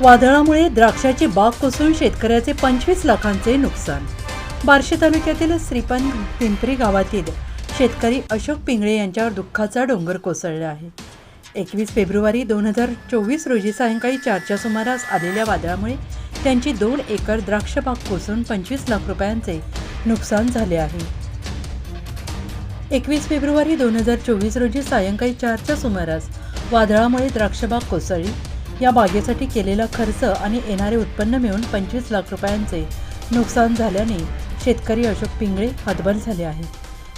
वादळामुळे द्राक्षाची बाग कोसळून शेतकऱ्याचे पंचवीस लाखांचे नुकसान. बार्शी तालुक्यातील श्रीपण पिंपरी गावातील शेतकरी अशोक पिंगळे यांच्यावर दुःखाचा डोंगर कोसळला आहे. एकवीस फेब्रुवारी दोन हजार चोवीस रोजी सायंकाळी चारच्या सुमारास आलेल्या वादळामुळे त्यांची दोन एकर द्राक्ष बाग कोसळून पंचवीस लाख रुपयांचे नुकसान झाले आहे. एकवीस फेब्रुवारी दोन हजार चोवीस रोजी सायंकाळी चारच्या सुमारास वादळामुळे द्राक्षबाग कोसळली. या बागेसाठी केलेला खर्च आणि येणारे उत्पन्न मिळून पंचवीस लाख रुपयांचे नुकसान झाल्याने शेतकरी अशोक पिंगळे हतबल झाले आहे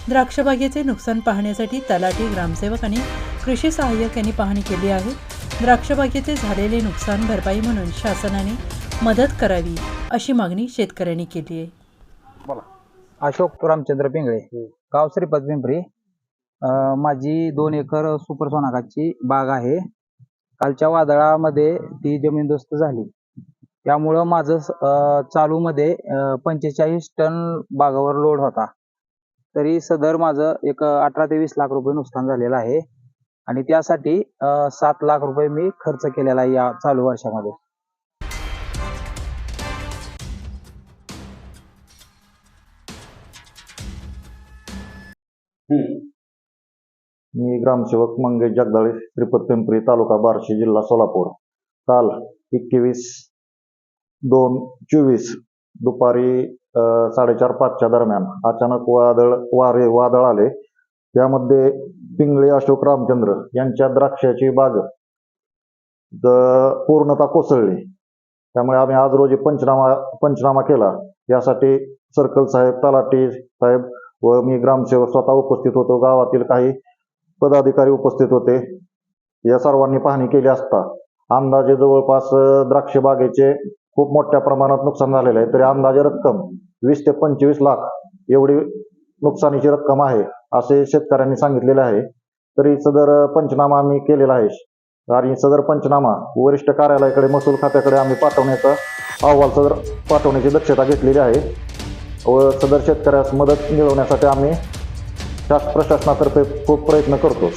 द्राक्षबागेचे नुकसान पाहण्यासाठी तलाठी ग्रामसेवक आणि कृषी सहाय्यक यांनी पाहणी केली आहे. द्राक्षबागेचे झालेले नुकसान भरपाई म्हणून शासनाने मदत करावी अशी मागणी शेतकऱ्यांनी केली आहे. अशोक रामचंद्र पिंगळे गाव श्रीपत पिंपरी माझी दोन एकर सुपर सोनाकाची बाग आहे. कालच्या वादळामध्ये ती जमीनदोस्त झाली. त्यामुळं माझं चालू मध्ये चालूमध्ये पंचेचाळीस टन बागावर लोड होता. तरी सदर माझं एक अठरा ते वीस लाख रुपये नुकसान झालेलं आहे. आणि त्यासाठी सात लाख रुपये मी खर्च केलेला आहे या चालू वर्षामध्ये. मी ग्रामसेवक मंगेश जगदाळे श्रीपत पिंपरी तालुका बार्शी जिल्हा सोलापूर. काल एकवीस दोन चोवीस दुपारी साडेचार पाचच्या दरम्यान अचानक वादळ वारे वादळ आले. त्यामध्ये पिंगळे अशोक रामचंद्र यांच्या द्राक्षाची बाग पूर्णता पूर्णतः कोसळली. त्यामुळे आम्ही आज रोजी पंचनामा पंचनामा केला. यासाठी सर्कल साहेब तलाठी साहेब व मी ग्रामसेवक स्वतः उपस्थित होतो. गावातील काही पदाधिकारी उपस्थित होते. या सर्वांनी पाहणी केली असता अंदाजे जवळपास द्राक्ष बागेचे खूप मोठ्या प्रमाणात नुकसान झालेलं आहे. तरी अंदाजे रक्कम वीस ते पंचवीस लाख एवढी नुकसानीची रक्कम आहे असे शेतकऱ्यांनी सांगितलेले आहे. तरी सदर पंचनामा आम्ही केलेला आहे. आणि सदर पंचनामा वरिष्ठ कार्यालयाकडे महसूल खात्याकडे आम्ही पाठवण्याचा अहवाल सदर पाठवण्याची दक्षता घेतलेली आहे. व सदर शेतकऱ्यास मदत मिळवण्यासाठी आम्ही शास प्रशासनातर्फे खूप प्रयत्न करतो